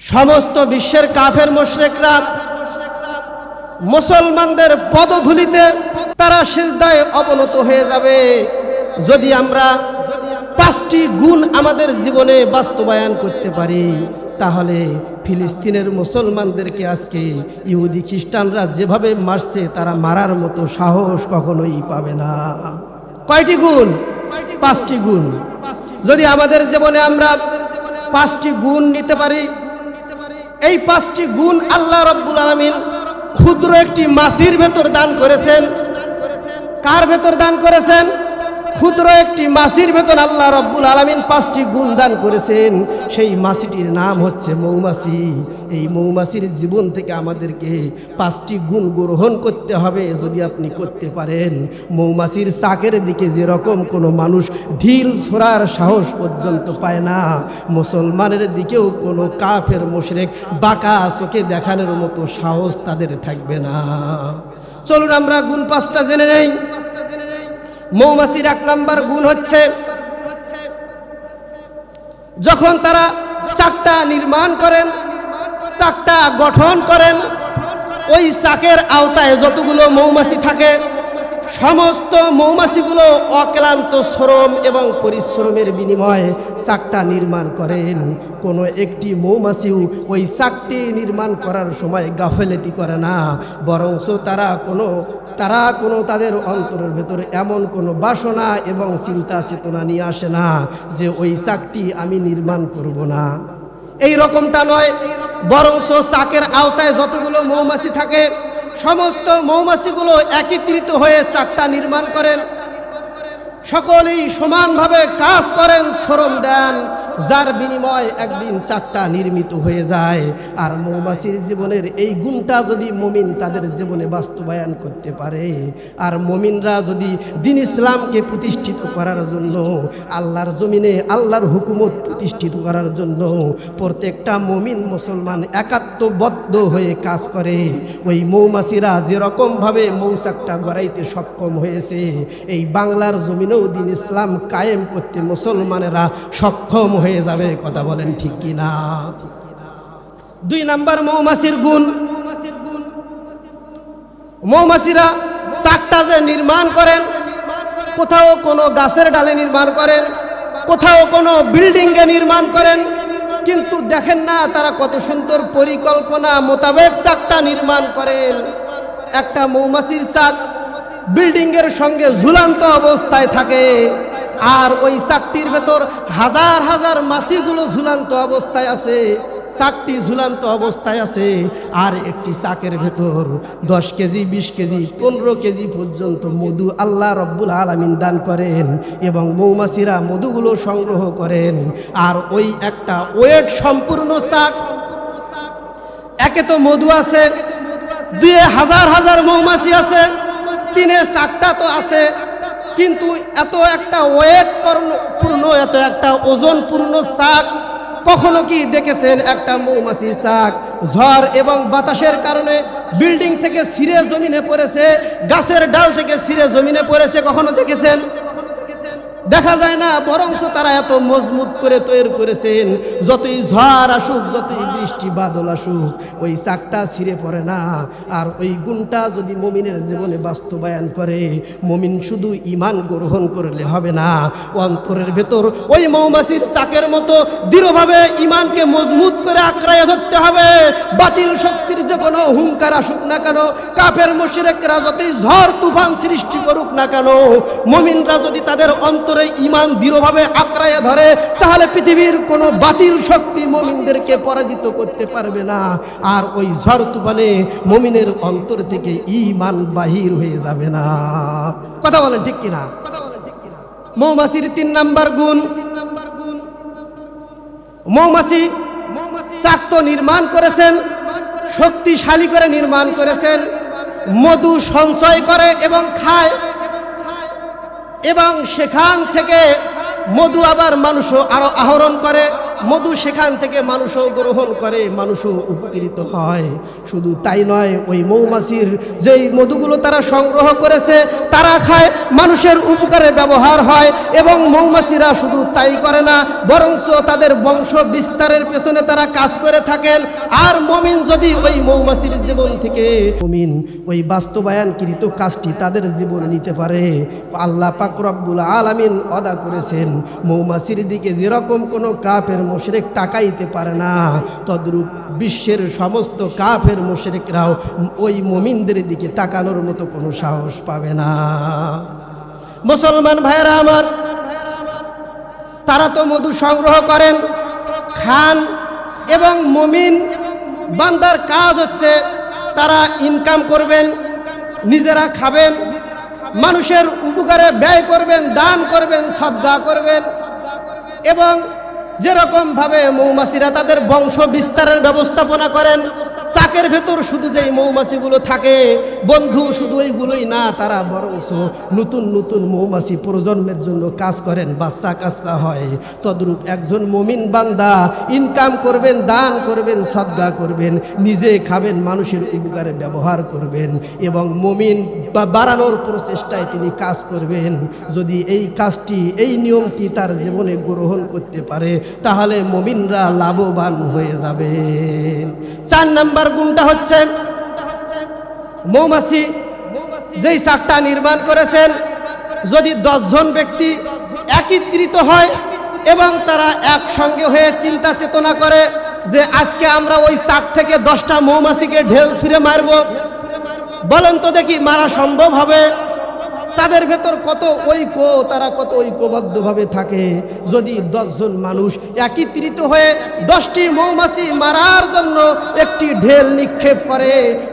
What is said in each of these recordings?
সমস্ত বিশ্বের কাফের মোশরেকরা মুসলমানদের পদধূলিতে তারা সিজদায় অবনত হয়ে যাবে। যদি আমরা পাঁচটি গুণ আমাদের জীবনে বাস্তবায়ন করতে পারি, তাহলে ফিলিস্তিনের মুসলমানদেরকে আজকে ইহুদি খ্রিস্টানরা যেভাবে মারছে, তারা মারার মতো সাহস কখনোই পাবে না। কয়টি গুণ? পাঁচটি গুণ। যদি আমাদের জীবনে আমরা পাঁচটি গুণ নিতে পারি এই পাঁচটি গুণ আল্লাহ রব্বুল আলমিন ক্ষুদ্র একটি মাসির ভেতর দান করেছেন। কার ভেতর দান করেছেন? ক্ষুদ্র একটি মাসির ভেতর আল্লাহ রব্বুল আলমিন পাঁচটি গুণ দান করেছেন। সেই মাসিটির নাম হচ্ছে মৌমাছি। এই মৌমাছির জীবন থেকে আমাদেরকে পাঁচটি গুণ গ্রহণ করতে হবে যদি আপনি করতে পারেন। মৌমাছির চাকের দিকে যেরকম কোনো মানুষ ঢিল ছোড়ার সাহস পর্যন্ত পায় না, মুসলমানের দিকেও কোনো কাফের মোশরেক বাঁকা চোখে দেখানোর মতো সাহস তাদের থাকবে না। চলুন আমরা গুণ পাঁচটা জেনে নেই। মৌমাছির এক নাম্বার গুণ হচ্ছে যখন তারা চাকটা নির্মাণ করেন, চাকটা গঠন করেন, ওই চাকের আওতায় যতগুলো মৌমাছি থাকে সমস্ত মৌমাছিগুলো অক্লান্ত শ্রম এবং পরিশ্রমের বিনিময়ে চাকটা নির্মাণ করেন। কোনো একটি মৌমাছিও ওই চাকটি নির্মাণ করার সময় গাফেলেতি করে না। বরংস তারা কোনো তারা কোনো তাদের অন্তরের ভেতরে এমন কোনো বাসনা এবং চিন্তা চেতনা নিয়ে আসে না যে ওই চাকটি আমি নির্মাণ করব না। এই রকমটা নয়। বরংস চাকের আওতায় যতগুলো মৌমাছি থাকে সমস্ত মৌমাছিগুলো একত্রিত হয়ে চাকটা নির্মাণ করেন। সকলেই সমানভাবে কাজ করেন শ্রম দেন। যার বিনিময় একদিন চাকটা নির্মিত হয়ে যায়। আর মৌমাছির জীবনের এই গুণটা যদি মমিন তাদের জীবনে বাস্তবায়ন করতে পারে, আর মমিনরা যদি দিন ইসলামকে প্রতিষ্ঠিত করার জন্য, আল্লাহর জমিনে আল্লাহর হুকুমত প্রতিষ্ঠিত করার জন্য প্রত্যেকটা মমিন মুসলমান একাত্মবদ্ধ হয়ে কাজ করে, ওই মৌমাছিরা যেরকমভাবে মৌচাকটা গড়াইতে সক্ষম হয়েছে, এই বাংলার জমিনেও দিন ইসলাম কায়েম করতে মুসলমানেরা সক্ষম হয়ে যাবে, কথা বলেন ঠিক কি না দুই নাম্বার মৌমাছির গুণ। মৌমাছিরা চাকটা যে নির্মাণ করেন, কোথাও কোনো গাছের ডালে নির্মাণ করেন, কোথাও কোনো বিল্ডিংয়ে নির্মাণ করেন, কিন্তু দেখেন না তারা কত সুন্দর পরিকল্পনা মোতাবেক চাকটা নির্মাণ করেন। একটা মৌমাছির চাক বিল্ডিং এর সঙ্গে ঝুলান্ত অবস্থায় থাকে। আর ওই চাকটির ভেতর হাজার হাজার মাছিগুলো ঝুলান্ত অবস্থায় আছে। চাকটি ঝুলান্ত অবস্থায় আছে। আর একটি চাকের ভেতর দশ কেজি, বিশ কেজি, পনেরো কেজি পর্যন্ত মধু আল্লাহ রব্বুল আলমিন দান করেন এবং মৌমাছিরা মধুগুলো সংগ্রহ করেন। আর ওই একটা ওয়েট সম্পূর্ণ চাক। একে তো মধু আছে দুই হাজার হাজার মৌমাছি আছে। তিনে চারটা তো আছে, কিন্তু এত একটা ওয়েট পূর্ণ, এত একটা ওজন পূর্ণ চাক, কখনো কি দেখেছেন একটা মৌমাছি চাক? ঝড় এবং বাতাসের কারণে বিল্ডিং থেকে ছিঁড়ে জমিনে পড়েছে, গাছের ডাল থেকে ছিঁড়ে জমিনে পড়েছে, কখনো দেখেছেন? দেখা যায় না, বরংস তারা এত মজবুত করে তৈরি করেছেন, যতই ঝড় আসুক, যতই বৃষ্টি বাদল আসুক, ওই চাকটা ছিঁড়ে পড়ে না। আর ওই গুণটা যদি মমিনের জীবনে বাস্তবায়ন করে, মমিন শুধু ইমান গ্রহণ করলে হবে না, অন্তরের ভেতর ওই মৌমাছির চাকের মতো দৃঢ়ভাবে ইমানকে মজবুত করে আঁকড়াইয়া ধরতে হবে। বাতিল শক্তির যে কোনো হুঙ্কার আসুক না কেন, কাফের মুশরিকরা যতই ঝড় তুফান সৃষ্টি করুক না কেন, মমিনরা যদি তাদের অন্তরে ইমান দৃঢ়ভাবে আঁকড়াইয়া ধরে, তাহলে পৃথিবীর কোনো বাতিল শক্তি মমিনদেরকে পরাজিত করতে পারবে না। আর ওই ঝড় তুফানে মমিনের অন্তর থেকে ইমান বাহির হয়ে যাবে না। কথা বলেন ঠিক কিনা? মৌমাছির তিন নাম্বার গুণ। মৌমাছি চাক তো নির্মাণ করেছেন, শক্তিশালী করে নির্মাণ করেছেন, মধু সঞ্চয় করে এবং খায়। এবং সেখান থেকে মধু আবার মানুষও আরও আহরণ করে। মধু সেখান থেকে মানুষও গ্রহণ করে, মানুষও উপকৃত হয়। শুধু তাই নয়, ওই মৌমাছির যেই মধুগুলো তারা সংগ্রহ করেছে, তারা খায়, মানুষের উপকারে ব্যবহার হয় এবং মৌমাছিরা শুধু তাই করে না, বরঞ্চ তাদের বংশ বিস্তারের পেছনে তারা কাজ করে থাকেন। আর মমিন যদি ওই মৌমাছির জীবন থেকে, মমিন ওই বাস্তবায়নকৃত কাজটি তাদের জীবনে নিতে পারে। আল্লাহ পাক আলামিন অদা করেছেন, মৌমাছির দিকে যেরকম কোনো কাফের মুশরিক তাকাইতে পারে না। তদ্রূপ বিশ্বের সমস্ত কাফের মুশরিকরাও ওই মমিনদের দিকে তাকানোর মতো কোনো সাহস পাবে না। মুসলমান ভাইয়েরা আমার, তারা তো মধু সংগ্রহ করেন, খান এবং মমিন বান্দার কাজ হচ্ছে তারা ইনকাম করবেন, নিজেরা খাবেন, মানুষের উপকারে ব্যয় করবেন, দান করবেন শ্রদ্ধা করবেন এবং যেরকম ভাবে মৌমাছিরা তাদের বংশ বিস্তারের ব্যবস্থাপনা করেন চাকের ভেতর শুধু যেই মৌমাছিগুলো থাকে, বন্ধু শুধু ওইগুলোই না, তারা বরঞ্চ নতুন নতুন মৌমাছি প্রজন্মের জন্য কাজ করেন, বাচ্চা কাচ্চা হয়। তদ্রূপ একজন মমিন বান্দা ইনকাম করবেন, দান করবেন, সদ্গা করবেন, নিজে খাবেন, মানুষের উপকারে ব্যবহার করবেন এবং মমিন বা বাড়ানোর প্রচেষ্টায় তিনি কাজ করবেন। যদি এই কাজটি, এই নিয়মটি তার জীবনে গ্রহণ করতে পারে, তাহলে মমিনরা লাভবান হয়ে যাবেন চার নাম্বার গুণটা হচ্ছে মৌমাছি। যেই চাকটা নির্মাণ করেছেন, যদি দশজন ব্যক্তি একত্রিত হয় এবং তারা একসঙ্গে হয়ে চিন্তা চেতনা করে যে আজকে আমরা ওই চাক থেকে দশটা মৌমাছিকে ঢেল ছুঁড়ে মারব, বলেন তো দেখি মারা সম্ভব হবে? তাদের ভেতর কত ঐক্য, তারা কত ঐক্যবদ্ধভাবে থাকে। যদি দশজন মানুষ একত্রিত হয়ে দশটি মৌমাছি মারার জন্য একটি ঢেল নিক্ষেপ করে,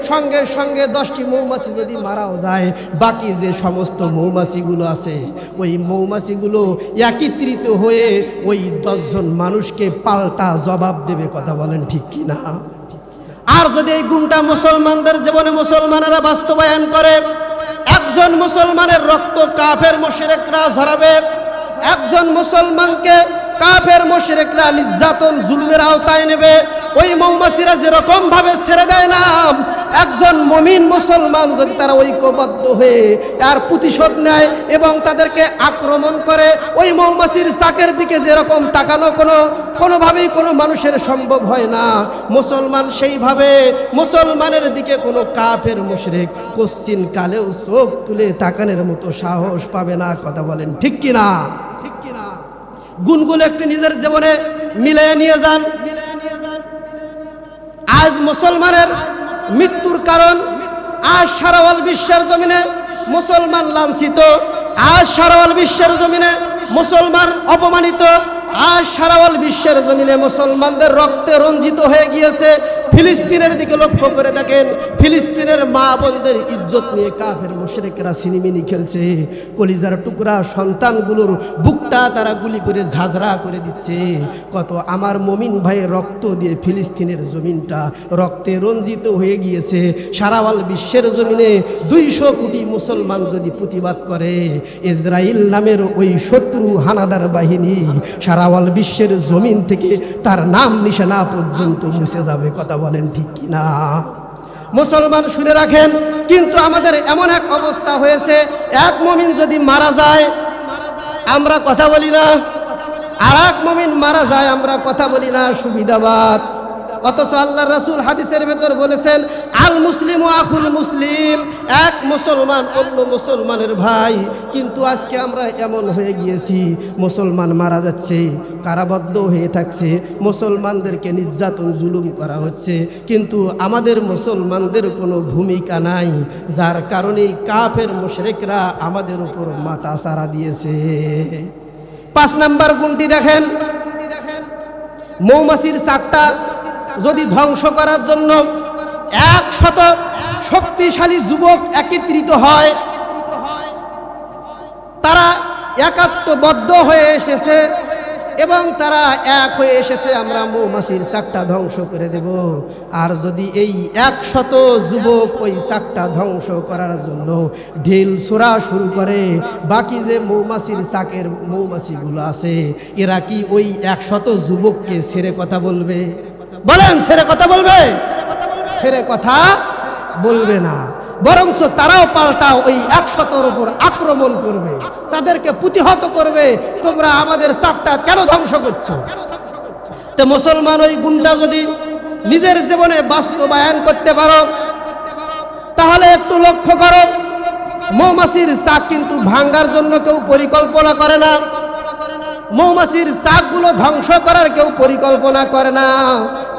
সঙ্গে সঙ্গে দশটি মৌমাছি যদি মারাও যায়, বাকি যে সমস্ত মৌমাছিগুলো আছে, ওই মৌমাছিগুলো একত্রিত হয়ে ওই দশজন মানুষকে পাল্টা জবাব দেবে, কথা বলেন ঠিক কি না আর যদি এই গুণটা মুসলমানদের জীবনে মুসলমানেরা বাস্তবায়ন করে একজন মুসলমানের রক্ত কাফের মুশরেকরা ঝরাবে। একজন মুসলমানকে কাফের মুশরেকরা নির্যাতন, জুলুমের আওতায় নেবে। ওই মৌমাছিরা যেরকম ভাবে ছেড়ে দেয় না একজন মমিন মুসলমান যদি তারা ঐক্যবদ্ধ হয়ে আর প্রতিশোধ নেয় এবং তাদেরকে আক্রমণ করে, ওই মৌমাছির চাকের দিকে যেরকম তাকানো, কোনো, কোনোভাবেই কোনো মানুষের সম্ভব হয় না। মুসলমান সেইভাবে, মুসলমানের দিকে কোনো কাফের মুশরিক কোশ্চিন কালেও চোখ তুলে তাকানের মতো সাহস পাবে না। কথা বলেন ঠিক কিনা? ঠিক কিনা? গুণগুলো একটু নিজের জীবনে মিলিয়ে নিয়ে যান মিলিয়ে নিয়ে যান। আজ মুসলমানের মৃত্যুর কারণ আজ সারাওয়াল বিশ্বের জমিনে মুসলমান লাঞ্ছিত আজ সারাওয়াল বিশ্বের জমিনে মুসলমান অপমানিত আজ সারাওয়াল বিশ্বের জমিনে মুসলমানদের রক্তে রঞ্জিত হয়ে গিয়েছে। ফিলিস্তিনের দিকে লক্ষ্য করে দেখেন, ফিলিস্তিনের মা বোনদের ইজ্জত নিয়ে কাফের মুশরিকরা সিনিমিনি খেলছে। কলিজার টুকরা সন্তানগুলোর বুকটা তারা গুলি করে ঝাঁঝরা করে দিচ্ছে। কত আমার মমিন ভাই রক্ত দিয়ে ফিলিস্তিনের জমিনটা রক্তে রঞ্জিত হয়ে গিয়েছে। সারাওয়াল বিশ্বের জমিনে দুইশো কোটি মুসলমান যদি প্রতিবাদ করে ইসরায়েল নামের ওই শত্রু হানাদার বাহিনী সারাওয়াল বিশ্বের জমিন থেকে তার নাম নিশানা পর্যন্ত মুছে যাবে, কথা বলেন ঠিক কিনা? মুসলমান শুনে রাখেন, কিন্তু আমাদের এমন এক অবস্থা হয়েছে, এক মমিন যদি মারা যায়, আমরা কথা বলি না। আর এক মমিন মারা যায়, আমরা কথা বলি না, সুবিধাবাদ। অথচ আল্লাহ রাসূল হাদিসের ভেতর বলেছেন, আল মুসলিম ও মুসলিম এক মুসলমান অন্য মুসলমানের ভাই। কিন্তু আজকে আমরা এমন হয়ে গিয়েছি, মুসলমান মারা যাচ্ছে, কারাবদ্ধ হয়ে থাকছে, মুসলমানদেরকে নির্যাতন, জুলুম করা হচ্ছে। কিন্তু আমাদের মুসলমানদের কোনো ভূমিকা নাই, যার কারণে কাফের মুশরিকরা আমাদের উপর মাথা সারা দিয়েছে। পাঁচ নাম্বার গুণটি দেখেন। মৌমাছির চাকটা যদি ধ্বংস করার জন্য একশত শক্তিশালী যুবক একত্রিত হয়, তারা একাত্মবদ্ধ হয়ে এসেছে এবং তারা এক হয়ে এসেছে, আমরা মৌমাছির চাকটা ধ্বংস করে দেব। আর যদি এই একশত যুবক ওই চাকটা ধ্বংস করার জন্য ঢিল ছোড়া শুরু করে, বাকি যে মৌমাছির চাকের মৌমাছিগুলো আছে, এরা কি ওই একশত যুবককে ছেড়ে কথা বলবে? বলেন ছেড়ে কথা বলবে? ছেড়ে কথা বলবে না। বরংস তারাও পাল্টা ওই একশতর উপর আক্রমণ করবে। তাদেরকে প্রতিহত করবে। তোমরা আমাদের চাপটা কেন ধ্বংস করছ? তো মুসলমান ওই গুণটা যদি নিজের জীবনে বাস্তবায়ন করতে পারো, তাহলে একটু লক্ষ্য করো, মৌমাছির চাক কিন্তু ভাঙ্গার জন্য কেউ পরিকল্পনা করে না। মৌমাছির চাকগুলো ধ্বংস করার কেউ পরিকল্পনা করে না।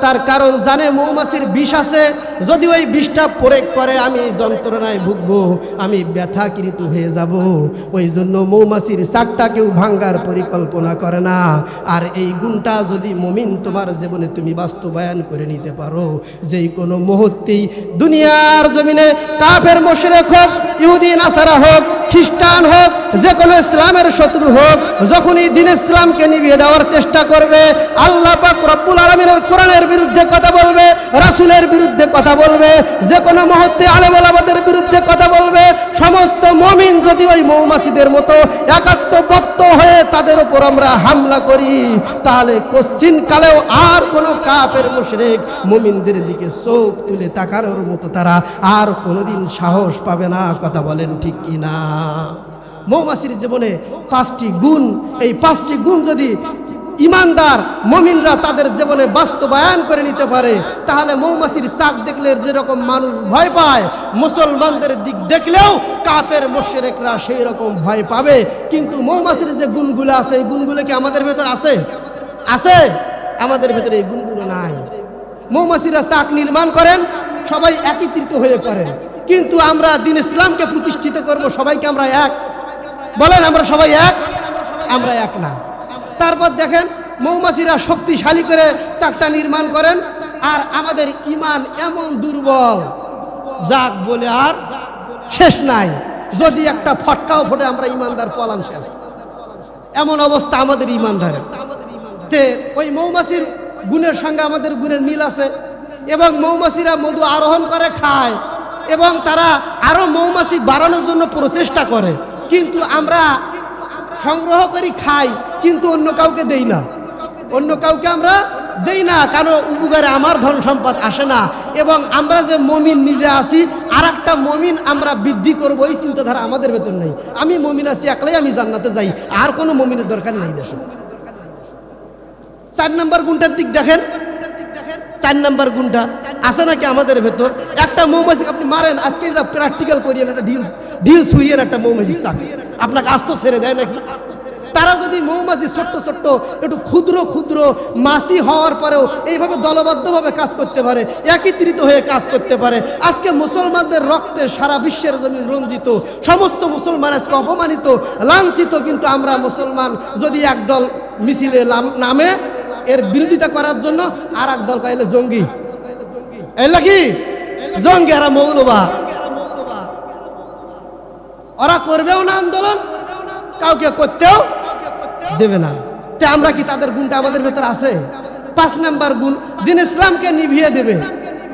তার কারণ জানে, মৌমাছির বিষ আছে। যদি ওই বিষটা প্রয়োগ করে আমি যন্ত্রণায় ভুগবো, আমি ব্যথাকৃত হয়ে যাব। ওই জন্য মৌমাছির চাকটা কেউ ভাঙ্গার পরিকল্পনা করে না। আর এই গুণটা যদি মমিন তোমার জীবনে তুমি বাস্তবায়ন করে নিতে পারো, যেই কোনো মুহূর্তেই দুনিয়ার জমিনে কাফের, মোশরেক হোক, ইহুদি, নাসারা হোক খ্রিস্টান হোক, যে কোনো ইসলামের শত্রু হোক, যখনই দিন ইসলামকে নিভিয়ে দেওয়ার চেষ্টা করবে, আল্লাহ পাক রব্বুল আলমিনের কোরআনের বিরুদ্ধে কথা বলবে, রাসুলের বিরুদ্ধে কথা বলবে, যে কোনো মুহূর্তে আলেম আমাদের বিরুদ্ধে কথা বলবে, সমস্ত মমিন যদি ওই মৌমাছিদের মতো একাত্মবদ্ধ হয়ে তাদের উপর আমরা হামলা করি, তাহলে কশ্চিন কালেও আর কোনো কাপের মুশরিক মমিনদের দিকে চোখ তুলে তাকানোর মতো তারা আর কোনোদিন সাহস পাবে না, কথা বলেন ঠিক কি না মৌমাছির জীবনে পাঁচটি গুণ, এই পাঁচটি গুণ যদি ইমানদার মমিনরা তাদের জীবনে বাস্তবায়ন করে নিতে পারে, তাহলে মৌমাছির চাক দেখলে যেরকম মানুষ ভয় পায়, মুসলমানদের দিক দেখলেও কাপের মোশেরেকরা সেই রকম ভয় পাবে। কিন্তু মৌমাছির যে গুণগুলো আছে, এই গুণগুলো কি আমাদের ভেতর আছে? আছে। আমাদের ভেতরে এই গুণগুলো নাই। মৌমাছিরা চাক নির্মাণ করেন, সবাই একত্রিত হয়ে করেন। কিন্তু আমরা দিন ইসলামকে প্রতিষ্ঠিত করব, সবাইকে আমরা এক। বলেন, আমরা সবাই এক? আমরা এক না। তারপর দেখেন, মৌমাছিরা শক্তিশালী করে চাকটা নির্মাণ করেন, আর আমাদের ইমান এমন দুর্বল। যাক বলে আর শেষ নাই। যদি একটা ফটকাও ফোটে, আমরা ইমানদার পলান শেষ এমন অবস্থা আমাদের ইমানদারের। তে, ওই মৌমাছির গুণের সঙ্গে আমাদের গুণের মিল আছে। এবং মৌমাছিরা মধু আরোহণ করে, খায়। এবং তারা আরও মৌমাছি বাড়ানোর জন্য প্রচেষ্টা করে। কিন্তু আমরা সংগ্রহ করি, খাই, কিন্তু অন্য কাউকে দেই না। অন্য কাউকে আমরা দেই না, কারণ উপকারে আমার ধন সম্পদ আসে না। এবং আমরা যে মমিন নিজে আছি আর একটা মমিন আমরা বৃদ্ধি করব, এই চিন্তাধারা আমাদের ভেতর নেই। আমি মমিন আছি, একলাই আমি জান্নাতে যাই, আর কোনো মমিনের দরকার নাই দেশ। চার নম্বর গুণটার দিক দেখেন। চার নম্বর গুণটা আছে নাকি আমাদের ভেতর? একটা মৌমাছি আপনি মারেন, আজকে যা প্র্যাকটিক্যাল করিয়েন একটা ঢিল ঢিল ছুঁড়িয়েন একটা মৌমাছি চাকে আপনাকে আস্ত ছেড়ে দেয় নাকি? তারা যদি মৌমাছি ছোট্ট ছোট্ট, একটু ক্ষুদ্র ক্ষুদ্র মাছি হওয়ার পরেও এইভাবে দলবদ্ধভাবে কাজ করতে পারে, একত্রিত হয়ে কাজ করতে পারে, আজকে মুসলমানদের রক্তে সারা বিশ্বের জমিন রঞ্জিত, সমস্ত মুসলমান আজকে অপমানিত, লাঞ্ছিত, কিন্তু আমরা মুসলমান যদি একদল মিছিলে নামে এর বিরোধিতা করার জন্য আর এক দল কাইলে জঙ্গি। এলা কি জঙ্গি এরা মৌলবা ওরা করবেও না আন্দোলন, কাউকে করতেও দেবে না। আমরা কি তাদের গুণটা আমাদের ভেতর আছে? পাঁচ নাম্বার গুণ, দিন ইসলামকে নিভিয়ে দেবে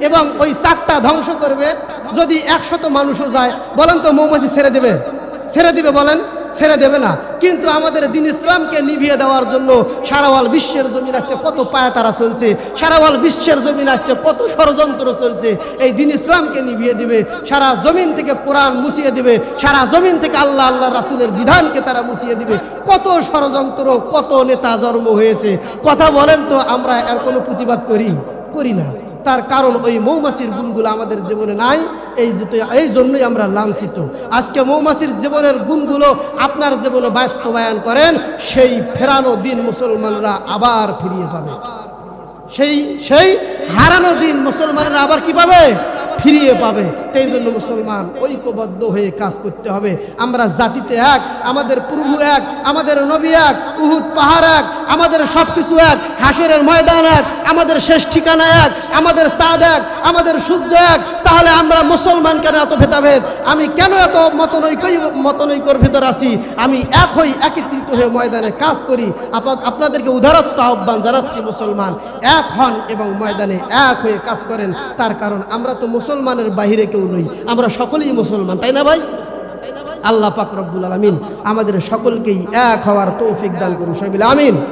এবং ওই চাকটা ধ্বংস করবে। যদি একশত মানুষও যায়, বলেন তো মৌমাছি ছেড়ে দেবে। ছেড়ে দিবে, বলেন। ছেড়ে দেবে না। কিন্তু আমাদের দিন ইসলামকে নিভিয়ে দেওয়ার জন্য সারাওয়াল বিশ্বের জমিন আসতে কত পায়া তারা চলছে, সারাওয়াল বিশ্বের জমিন আসতে কত ষড়যন্ত্র চলছে, এই দিন ইসলামকে নিভিয়ে দিবে, সারা জমিন থেকে কোরআন মুছিয়ে দিবে, সারা জমিন থেকে আল্লাহ আল্লাহ রাসুলের বিধানকে তারা মুছিয়ে দিবে। কত ষড়যন্ত্র, কত নেতা জন্ম হয়েছে। কথা বলেন তো, আমরা এর কোনো প্রতিবাদ করি করি না। তার কারণ ওই মৌমাছির গুণগুলো আমাদের জীবনে নাই, এই এই জন্যই আমরা লাঞ্ছিত। আজকে মৌমাছির জীবনের গুণগুলো আপনার জীবনে বাস্তবায়ন করেন, সেই ফেরানো দিন মুসলমানরা আবার ফিরিয়ে পাবে। সেই সেই হারানো দিন মুসলমানরা আবার কি পাবে? ফিরিয়ে পাবে। সেই জন্য মুসলমান ঐক্যবদ্ধ হয়ে কাজ করতে হবে। আমরা জাতিতে এক, আমাদের প্রভু এক, আমাদের নবী এক, উহুদ পাহাড় এক, আমাদের সব কিছু এক, হাসরের ময়দান এক, আমাদের শেষ ঠিকানা এক, আমাদের চাঁদ এক, আমাদের সূর্য এক তাহলে আমরা মুসলমান কেন এত ভেদাভেদ? আমি কেন এত মতনৈক্যই মতনৈক্যর ভিতর আছি? আমি এক হই একত্রিত হয়ে ময়দানে কাজ করি। আপনা- আপনাদেরকে উদারত্ব আহ্বান জানাচ্ছি মুসলমান। এক হন এবং ময়দানে এক হয়ে কাজ করেন। তার কারণ আমরা তো মুসলমানের বাইরে কেউ নই। আমরা সকলেই মুসলমান, তাই না ভাই? আল্লাহ পাক রব্বুল আলমিন আমাদের সকলকেই এক হওয়ার তৌফিক দান করুন। সবিল আমিন।